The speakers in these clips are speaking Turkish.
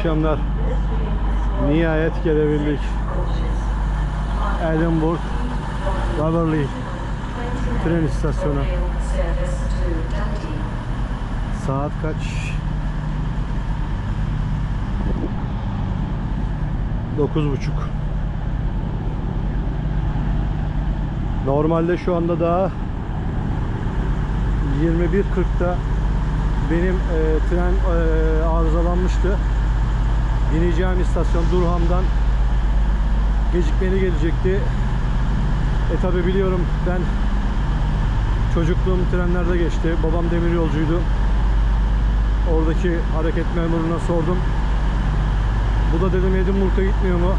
akşamlar. Nihayet gelebildik. Edinburgh, Waverley tren istasyonu. Saat kaç? 9.30. Normalde şu anda daha 21.40'da benim e, tren e, arızalanmıştı. Bineceğim istasyon Durham'dan gecikmeli gelecekti. E tabi biliyorum ben çocukluğum trenlerde geçti. Babam demir yolcuydu. Oradaki hareket memuruna sordum. Bu da dedim Edinburgh'a gitmiyor mu?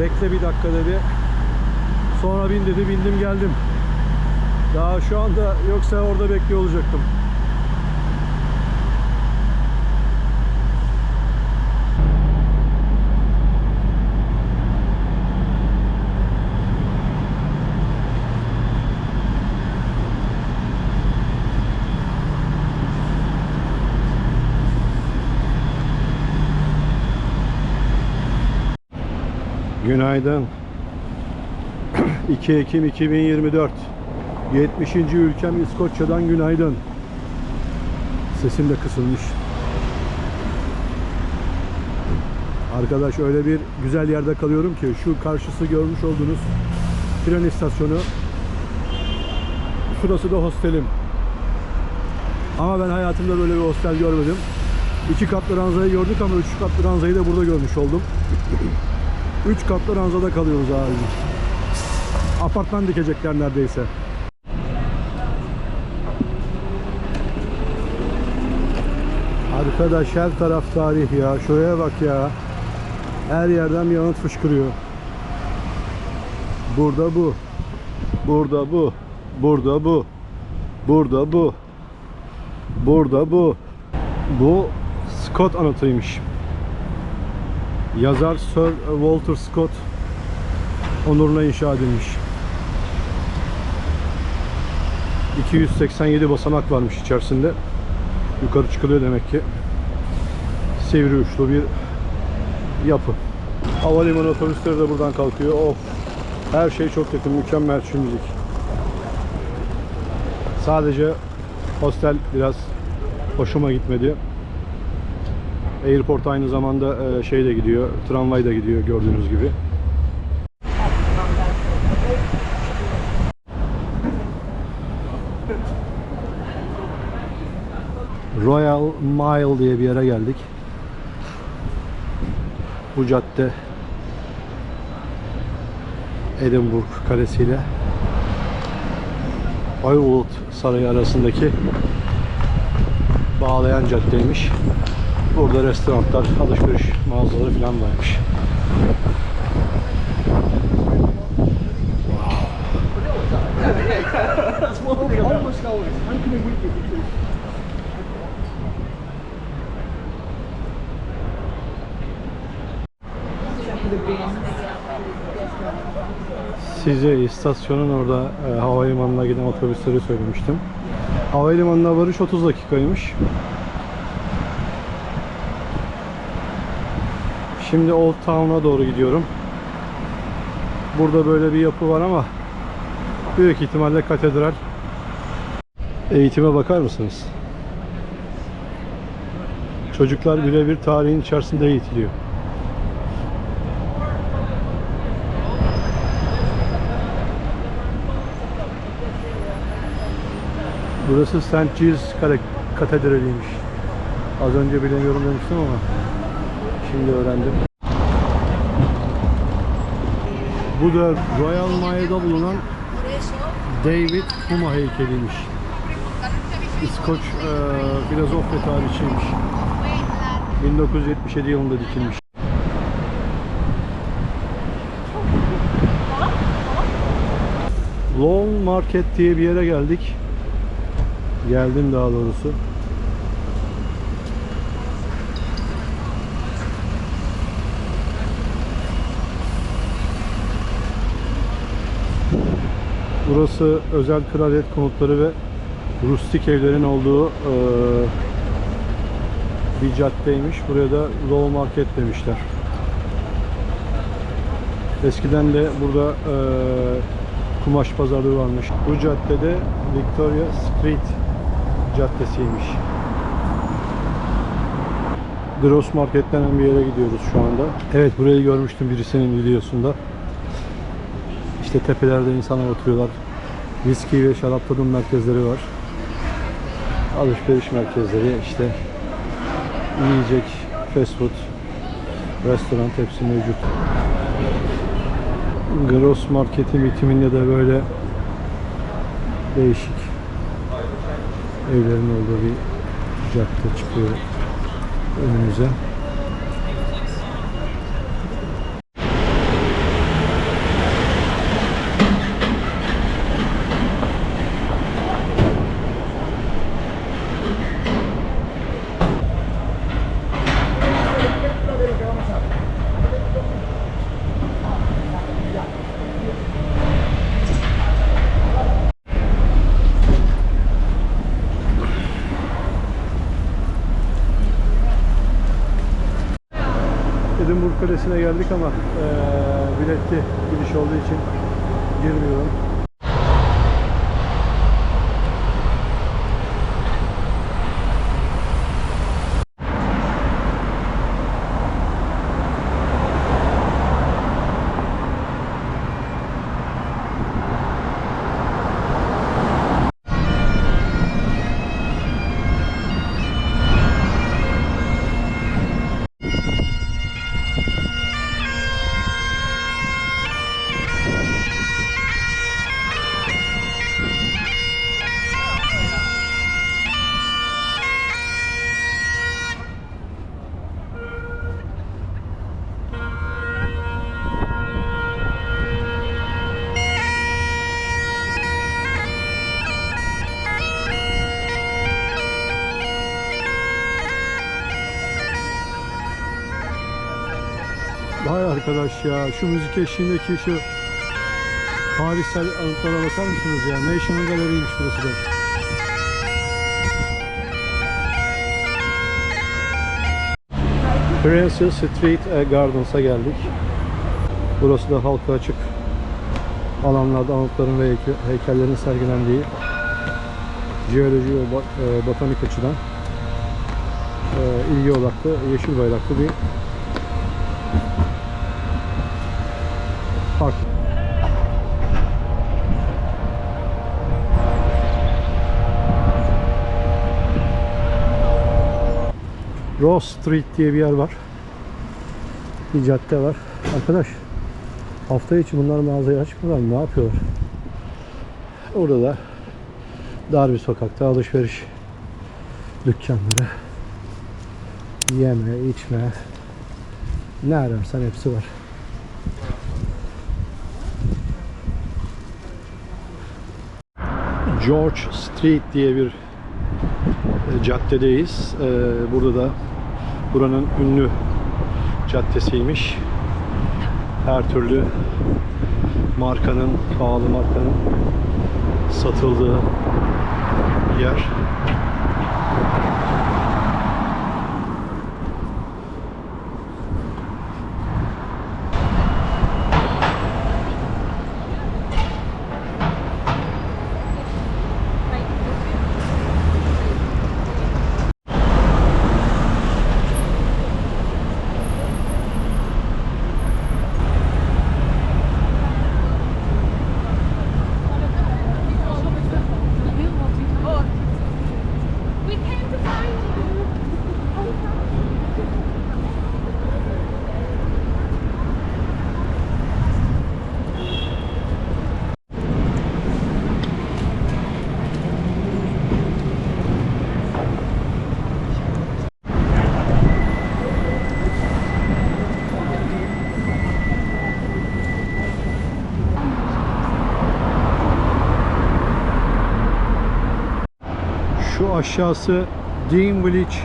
Bekle bir dakika dedi. Sonra bin dedi. Bindim geldim. Daha şu anda yoksa orada bekliyor olacaktım. Günaydın. 2 Ekim 2024. 70. ülkem İskoçya'dan günaydın. Sesim de kısılmış. Arkadaş öyle bir güzel yerde kalıyorum ki şu karşısı görmüş olduğunuz tren istasyonu. Şurası da hostelim. Ama ben hayatımda böyle bir hostel görmedim. İki katlı ranzayı gördük ama üç katlı ranzayı da burada görmüş oldum. Üç katlı ranzada kalıyoruz abi. Apartman dikecekler neredeyse. Arkadaş her taraf tarih ya. Şuraya bak ya. Her yerden bir yanıt fışkırıyor. Burada bu. Burada bu. Burada bu. Burada bu. Burada bu. Bu Scott anıtıymış. Yazar Sir Walter Scott onuruna inşa edilmiş. 287 basamak varmış içerisinde. Yukarı çıkılıyor demek ki. Sivri uçlu bir yapı. Havalimanı otobüsleri de buradan kalkıyor. Of. Her şey çok yakın. Mükemmel şimdilik. Sadece hostel biraz hoşuma gitmedi. Airport aynı zamanda e, şey de gidiyor, tramvay da gidiyor gördüğünüz gibi. Royal Mile diye bir yere geldik. Bu cadde Edinburgh Kalesi ile Holywood Sarayı arasındaki bağlayan caddeymiş. Burada restoranlar, alışveriş mağazaları falan varmış. Size istasyonun orada e, havalimanına giden otobüsleri söylemiştim. Havalimanına varış 30 dakikaymış. Şimdi Old Town'a doğru gidiyorum. Burada böyle bir yapı var ama büyük ihtimalle katedral. Eğitime bakar mısınız? Çocuklar birebir tarihin içerisinde eğitiliyor. Burası St. Giles Katedrali'ymiş. Az önce bilemiyorum demiştim ama şimdi öğrendim. Bu da Royal Mail'da bulunan David Hume heykeliymiş. İskoç e, filozof ve tarihçiymiş. 1977 yılında dikilmiş. Long Market diye bir yere geldik. Geldim daha doğrusu. Burası özel kraliyet konutları ve rustik evlerin olduğu eee, bir caddeymiş. Buraya da Low Market demişler. Eskiden de burada e, kumaş pazarlığı varmış. Bu caddede Victoria Street caddesiymiş. Gross Market denen bir yere gidiyoruz şu anda. Evet burayı görmüştüm birisinin videosunda. İşte tepelerde insanlar oturuyorlar. Viski ve şarap tadım merkezleri var. Alışveriş merkezleri işte yiyecek, fast food, restoran hepsi mevcut. Gross Market'in bitiminde de böyle değişik evlerin olduğu bir cadde çıkıyor önümüze. Edinburgh Kalesi'ne geldik ama eee biletli giriş olduğu için girmiyorum. Arkadaş ya şu müzik eşliğindeki şu tarihsel anıtlara bakar mısınız ya? National Gallery'ymiş burası da. Princess Street Gardens'a geldik. Burası da halka açık alanlarda anıtların ve heyke- heykellerin sergilendiği jeoloji ve e, botanik açıdan e, ilgi odaklı, yeşil bayraklı bir park. Rose Street diye bir yer var. Bir cadde var. Arkadaş hafta içi bunlar mağazayı açmıyorlar mı? Ne yapıyorlar? Orada da dar bir sokakta alışveriş dükkanları yeme, içme ne ararsan hepsi var. George Street diye bir e, caddedeyiz. E, Burada da buranın ünlü caddesiymiş. Her türlü markanın, pahalı markanın satıldığı yer. Aşağısı Dean Village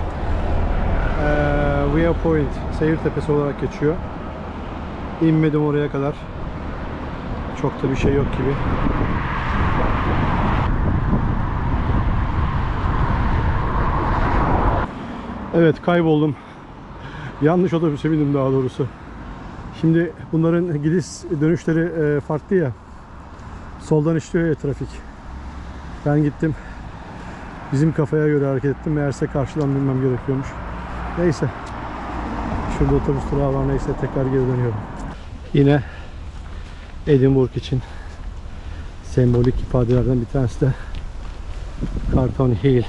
eee Viewpoint seyir tepesi olarak geçiyor. İnmedim oraya kadar. Çok da bir şey yok gibi. Evet kayboldum. Yanlış otobüse bindim daha doğrusu. Şimdi bunların gidiş dönüşleri e, farklı ya. Soldan işliyor ya trafik. Ben gittim. Bizim kafaya göre hareket ettim. Meğerse karşıdan binmem gerekiyormuş. Neyse. Şurada otobüs durağı var. Neyse tekrar geri dönüyorum. Yine Edinburgh için sembolik ifadelerden bir tanesi de Carton Hill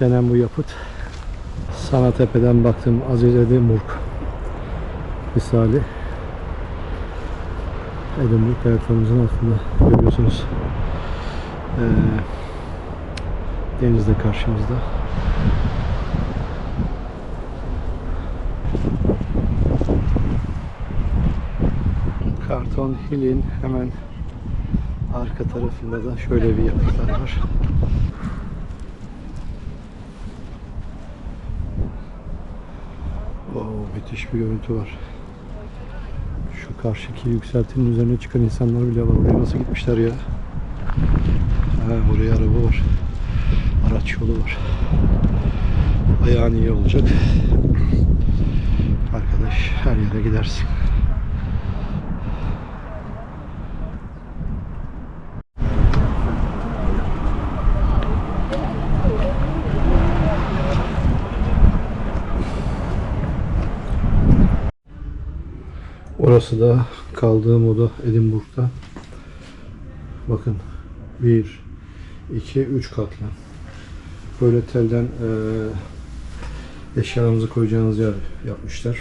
denen bu yapıt. Sana tepeden baktım Aziz Edinburgh misali. Edinburgh ayaklarımızın altında görüyorsunuz. Ee, deniz de karşımızda. Karton Hill'in hemen arka tarafında da şöyle bir yapıtlar var. Oo, müthiş bir görüntü var. Şu karşıki yükseltinin üzerine çıkan insanlar bile var. Oraya nasıl gitmişler ya? Ha, oraya araba var. Araç yolu var. Ayağın iyi olacak. Arkadaş her yere gidersin. Orası da kaldığım oda Edinburgh'da. Bakın 1 2 3 katlı. Böyle telden eee eşyalarınızı koyacağınız yer yapmışlar.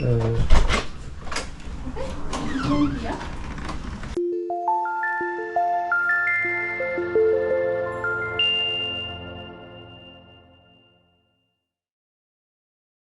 Eee